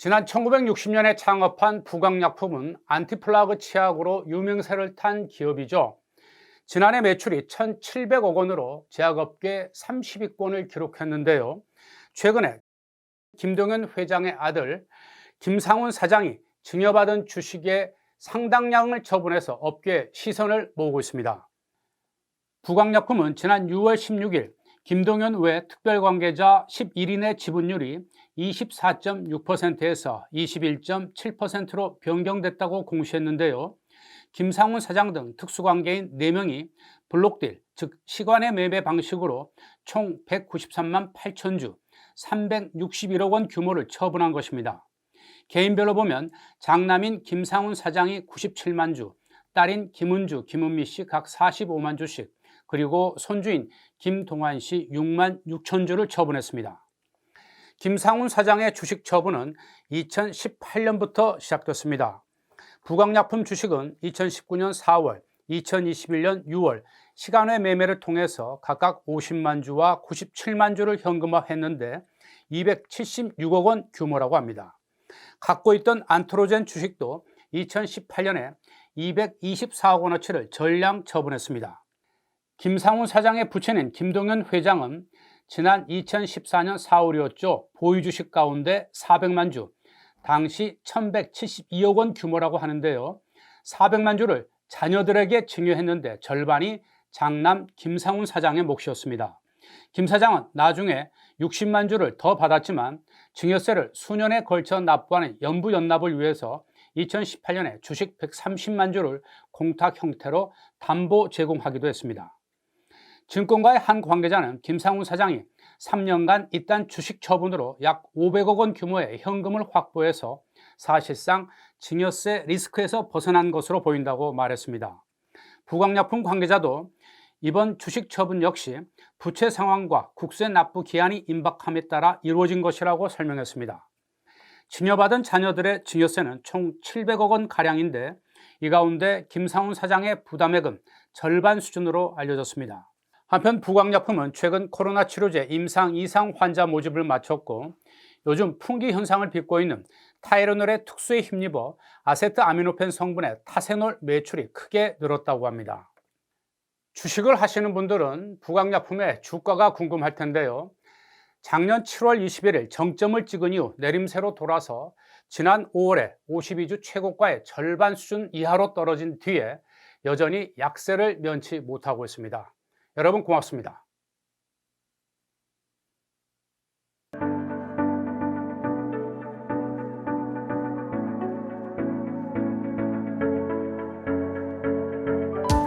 지난 1960년에 창업한 부강약품은 안티플라그 치약으로 유명세를 탄 기업이죠. 지난해 매출이 1,700억 원으로 제약업계 30위권을 기록했는데요. 최근에 김동현 회장의 아들 김상훈 사장이 증여받은 주식의 상당량을 처분해서 업계의 시선을 모으고 있습니다. 부강약품은 지난 6월 16일 김동현 외 특별관계자 11인의 지분율이 24.6%에서 21.7%로 변경됐다고 공시했는데요. 김상훈 사장 등 특수관계인 4명이 블록딜, 즉 시간의 매매 방식으로 총 193만 8천 주, 361억 원 규모를 처분한 것입니다. 개인별로 보면 장남인 김상훈 사장이 97만 주, 딸인 김은주, 김은미 씨 각 45만 주씩, 그리고 손주인 김동환 씨 6만 6천 주를 처분했습니다. 김상훈 사장의 주식 처분은 2018년부터 시작됐습니다. 부강약품 주식은 2019년 4월, 2021년 6월 시간외 매매를 통해서 각각 50만 주와 97만 주를 현금화했는데 276억 원 규모라고 합니다. 갖고 있던 안트로젠 주식도 2018년에 224억 원어치를 전량 처분했습니다. 김상훈 사장의 부친인 김동현 회장은 지난 2014년 4월이었죠. 보유 주식 가운데 400만 주, 당시 1172억 원 규모라고 하는데요. 400만 주를 자녀들에게 증여했는데 절반이 장남 김상훈 사장의 몫이었습니다. 김 사장은 나중에 60만 주를 더 받았지만 증여세를 수년에 걸쳐 납부하는 연부 연납을 위해서 2018년에 주식 130만 주를 공탁 형태로 담보 제공하기도 했습니다. 증권가의 한 관계자는 김상훈 사장이 3년간 이딴 주식 처분으로 약 500억 원 규모의 현금을 확보해서 사실상 증여세 리스크에서 벗어난 것으로 보인다고 말했습니다. 부강약품 관계자도 이번 주식 처분 역시 부채 상황과 국세 납부 기한이 임박함에 따라 이루어진 것이라고 설명했습니다. 증여받은 자녀들의 증여세는 총 700억 원 가량인데 이 가운데 김상훈 사장의 부담액은 절반 수준으로 알려졌습니다. 한편 부강약품은 최근 코로나 치료제 임상 이상 환자 모집을 마쳤고 요즘 풍기 현상을 빚고 있는 타이레놀의 특수에 힘입어 아세트 아미노펜 성분의 타세놀 매출이 크게 늘었다고 합니다. 주식을 하시는 분들은 부강약품의 주가가 궁금할 텐데요. 작년 7월 21일 정점을 찍은 이후 내림세로 돌아서 지난 5월에 52주 최고가의 절반 수준 이하로 떨어진 뒤에 여전히 약세를 면치 못하고 있습니다. 여러분 고맙습니다.